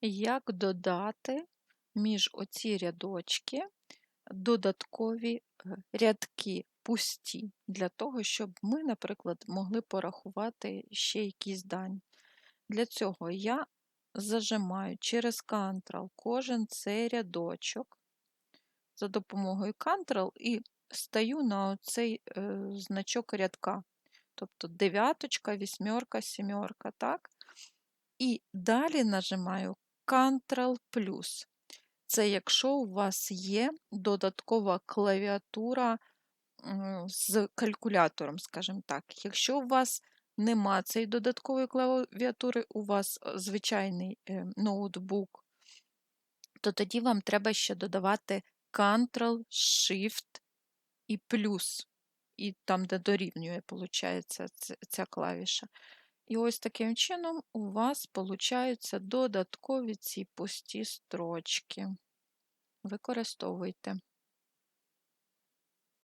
Як додати між оці рядочки додаткові е, рядки пусті, для того, щоб ми, наприклад, могли порахувати ще якісь дані. Для цього я зажимаю через Ctrl кожен цей рядочок за допомогою Ctrl і стаю на оцей е, значок рядка. Тобто дев'яточка, вісьмерка, сімерка, так? І далі нажимаю Ctrl плюс. Це якщо у вас є додаткова клавіатура з калькулятором, скажімо так. Якщо у вас нема цієї додаткової клавіатури, у вас е, звичайний е, ноутбук, то тоді вам треба ще додавати Ctrl, Shift і плюс, і там, де дорівнює, виходить, ця клавіша. І ось таким чином у вас получаються додаткові ці пусті строчки. Використовуйте.